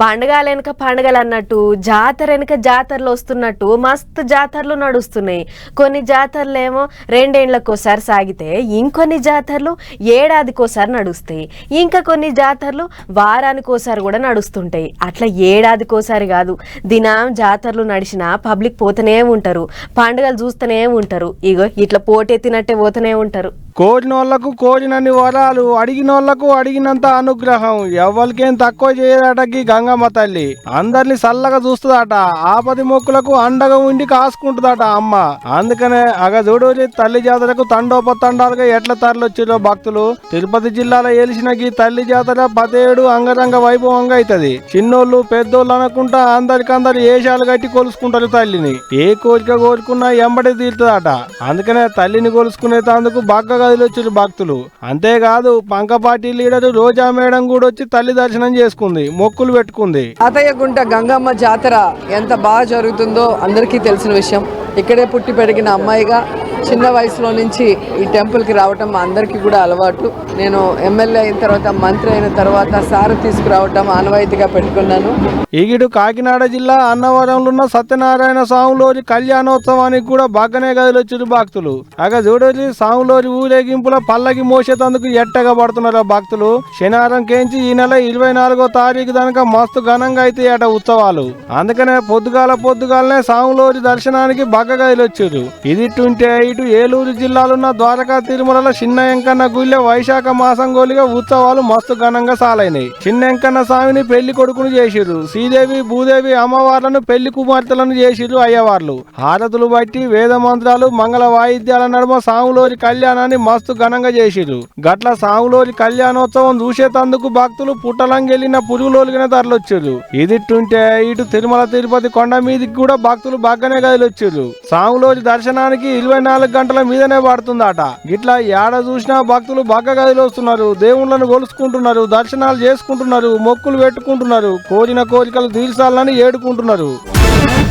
పండగలు వెనక పండగలు అన్నట్టు జాతర వెనక జాతరలు వస్తున్నట్టు మస్తు జాతరలు నడుస్తున్నాయి. కొన్ని జాతరలు ఏమో రెండేళ్ళకోసారి సాగితే ఇంకొన్ని జాతరలు ఏడాదికోసారి నడుస్తాయి. ఇంకా కొన్ని జాతరలు వారానికోసారి కూడా నడుస్తుంటాయి. అట్లా ఏడాదికోసారి కాదు దినం జాతరలు నడిచినా పబ్లిక్ పోతూనే ఉంటారు. పండుగలు చూస్తూనే ఉంటారు. ఇగో ఇట్లా పోటెత్తినట్టే పోతూనే ఉంటారు. కోరిన వాళ్ళకు కోరినన్ని వరాలు అడిగిన వాళ్ళకు అడిగినంత అనుగ్రహం. ఎవరికేం తక్కువ చేయదటకి గంగమ్మ తల్లి. అందరిని చల్లగా చూస్తుందట. ఆపది మొక్కులకు అండగా ఉండి కాసుకుంటుందట అమ్మ. అందుకనే అగ తల్లి జాతరకు తండోపతండాలుగా ఎట్ల తరలొచ్చిరో భక్తులు. తిరుపతి జిల్లాలో ఏలిసిన ఈ తల్లి జాతర పదేడు అంగరంగ వైభవంగా అవుతుంది చిన్నోళ్ళు పెద్దోళ్ళు అనుకుంటా అందరికందరు ఏషాలు కట్టి కొలుసుకుంటారు తల్లిని. ఏ కోరిక కోరుకున్నా ఎంబడి తీరుతుందట. అందుకనే తల్లిని కొలుసుకునే తందుకు బాగా గదిలొచ్చారు భక్తులు. అంతేకాదు పంకపాటి లీడర్ రోజా మేడం కూడా వచ్చి తల్లి దర్శనం చేసుకుంది మొక్కులు పెట్టుకుంది. తాతయ్యగుంట గంగమ్మ జాతర ఎంత బాగా జరుగుతుందో అందరికీ తెలిసిన విషయం. ఇక్కడే పుట్టి పెరిగిన అమ్మాయిగా చిన్న వయసులో నుంచి ఈ టెంపుల్కి రావటం మా అందరికీ కూడా అలవాటు. నేను ఎమ్మెల్యే అయిన తర్వాత మంత్రి అయిన తర్వాత సారు తీసుకురావటం ఆనవాయితీగా పెట్టుకున్నాను. ఈగిడు కాకినాడ జిల్లా అన్నవరంలో ఉన్న సత్యనారాయణ స్వామిలోరి కళ్యాణోత్సవానికి కూడా బాగానే గదిలొచ్చారు భక్తులు. అగ చూడరి స్వామిలోరి ఊరేగింపుల పల్లకి మోసేతందుకు ఎట్టగా పడుతున్నారు ఆ భక్తులు. శనివారం కేంచి ఈ నెల ఇరవై నాలుగో తారీఖు దానిక మస్తు ఘనంగా అయితే ఏట ఉత్సవాలు. అందుకనే పొద్దుగాల పొద్దుగాలనే సాములోరి దర్శనానికి బగ్గగదిలొచ్చారు ఇది ఉంటే ఇటు ఏలూరు జిల్లాలున్న ద్వారకా తిరుమల చిన్న ఎంకన్న గుళ్ళె వైశాఖ మాసం గోలిగా ఉత్సవాలు మస్తు ఘనంగా సాలైనాయి. చిన్న ఎంకన్న స్వామిని పెళ్ళి కొడుకును చేసిరు శ్రీదేవి భూదేవి అమ్మవార్లను పెళ్ళి కుమార్తెలను చేసిరు అయ్యవార్లు. హారతులు బట్టి వేద మంత్రాలు మంగళ వాయిద్యాల నడుమ సాములోరి కళ్యాణాన్ని మస్తు ఘనంగా చేసిరు గట్ల సాగులోని కళ్యాణోత్సవం చూసేతందుకు భక్తులు పుట్టలంగెళ్ళిన పురుగులోలిగిన తరలొచ్చారు ఇదిట్టుంటే ఇటు తిరుమల తిరుపతి కొండ మీదకి కూడా భక్తులు బాగానే కదిలొచ్చారు సాగులోని దర్శనానికి ఇరవై నాలుగు గంటల మీదనే పడుతుందట. ఇట్లా ఏడ చూసినా భక్తులు బాగా కదిలొస్తున్నారు. దేవుళ్ళను కొలుసుకుంటున్నారు దర్శనాలు చేసుకుంటున్నారు మొక్కులు పెట్టుకుంటున్నారు కోరిన కోరికలు తీర్చాలని ఏడుకుంటున్నారు.